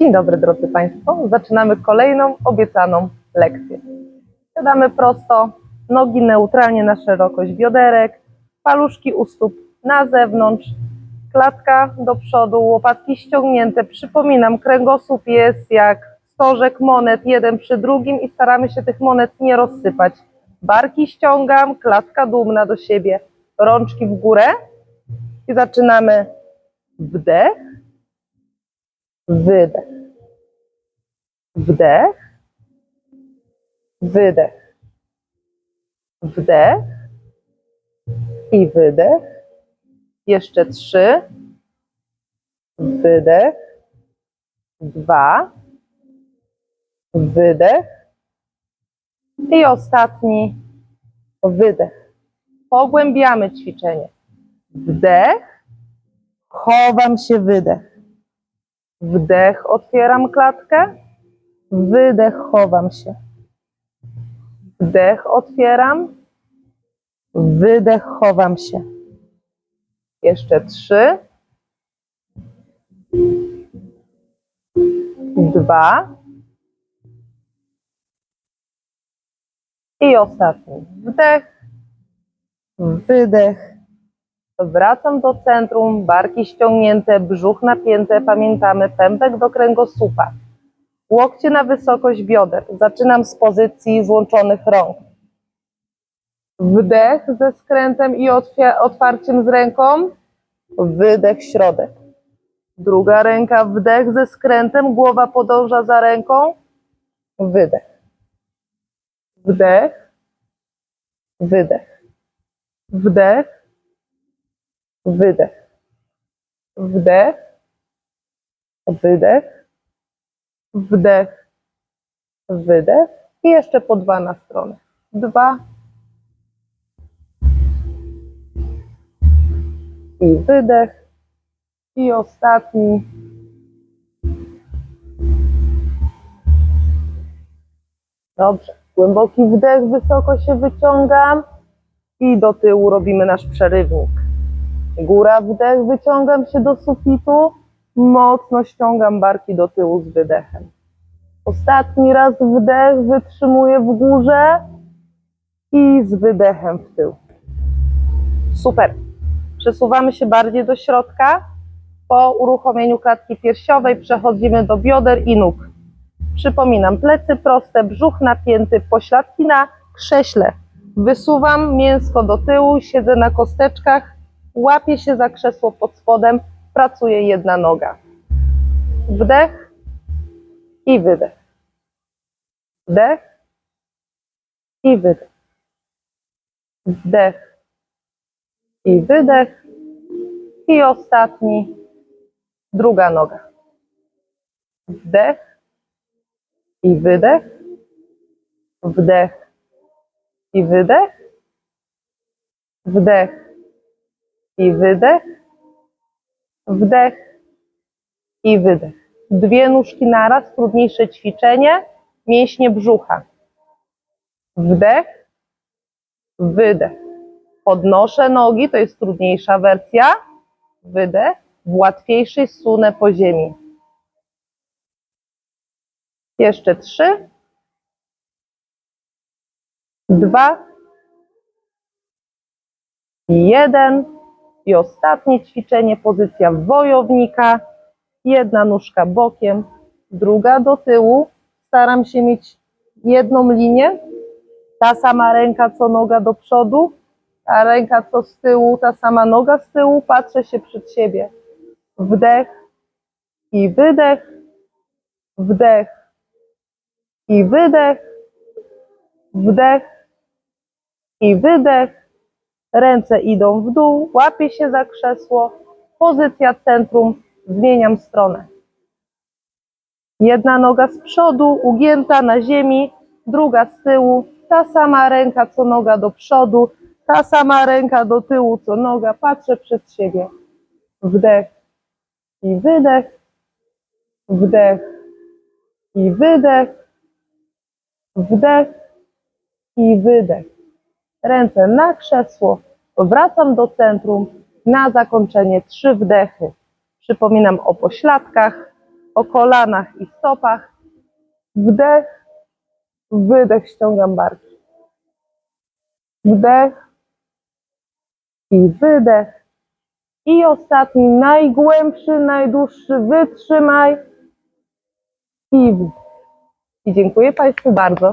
Dzień dobry drodzy Państwo. Zaczynamy kolejną obiecaną lekcję. Siadamy prosto, nogi neutralnie na szerokość bioderek, paluszki u stóp na zewnątrz, klatka do przodu, łopatki ściągnięte. Przypominam, kręgosłup jest jak stożek monet, jeden przy drugim i staramy się tych monet nie rozsypać. Barki ściągam, klatka dumna do siebie, rączki w górę i zaczynamy wdech, wydech, wdech, wydech, wdech. I wydech. Jeszcze trzy, wydech, dwa, wydech. I ostatni. Wydech. Pogłębiamy ćwiczenie. Wdech, chowam się, wydech. Wdech, otwieram klatkę. Wydech, chowam się. Wdech, otwieram. Wydech, chowam się. Jeszcze trzy. Dwa. I ostatni. Wdech. Wydech. Wracam do centrum, barki ściągnięte, brzuch napięte, pamiętamy, pępek do kręgosłupa. Łokcie na wysokość bioder. Zaczynam z pozycji złączonych rąk. Wdech ze skrętem i otwarciem z ręką. Wydech, środek. Druga ręka, wdech ze skrętem, głowa podąża za ręką. Wydech. Wdech. Wydech. Wdech. Wydech. Wdech. Wydech. Wdech. Wydech. I jeszcze po dwa na stronę. Dwa. I wydech. I ostatni. Dobrze. Głęboki wdech, wysoko się wyciągam. I do tyłu robimy nasz przerywnik. Góra, wdech, wyciągam się do sufitu, mocno ściągam barki do tyłu z wydechem. Ostatni raz wdech, wytrzymuję w górze i z wydechem w tył. Super. Przesuwamy się bardziej do środka. Po uruchomieniu klatki piersiowej przechodzimy do bioder i nóg. Przypominam, plecy proste, brzuch napięty, pośladki na krześle. Wysuwam mięsko do tyłu, siedzę na kosteczkach, łapię się za krzesło pod spodem, pracuje jedna noga. Wdech i wydech. Wdech i wydech. Wdech i wydech. I ostatni, druga noga. Wdech i wydech. Wdech i wydech. Wdech i wydech, wdech i wydech. Dwie nóżki naraz, trudniejsze ćwiczenie, mięśnie brzucha. Wdech, wydech. Podnoszę nogi, to jest trudniejsza wersja. Wydech, w łatwiejszej zsunę po ziemi. Jeszcze trzy, dwa, jeden. I ostatnie ćwiczenie, pozycja wojownika. Jedna nóżka bokiem, druga do tyłu. Staram się mieć jedną linię. Ta sama ręka co noga do przodu, ta ręka co z tyłu, ta sama noga z tyłu. Patrzę się przed siebie. Wdech i wydech. Wdech i wydech. Wdech i wydech. Ręce idą w dół, łapię się za krzesło, pozycja centrum, zmieniam stronę. Jedna noga z przodu, ugięta na ziemi, druga z tyłu, ta sama ręka co noga do przodu, ta sama ręka do tyłu co noga, patrzę przed siebie. Wdech i wydech, wdech i wydech, wdech i wydech ręce na krzesło, wracam do centrum, na zakończenie trzy wdechy. Przypominam o pośladkach, o kolanach i stopach. Wdech, wydech, ściągam barki. Wdech i wydech. I ostatni, najgłębszy, najdłuższy, wytrzymaj. I wdech. I dziękuję Państwu bardzo.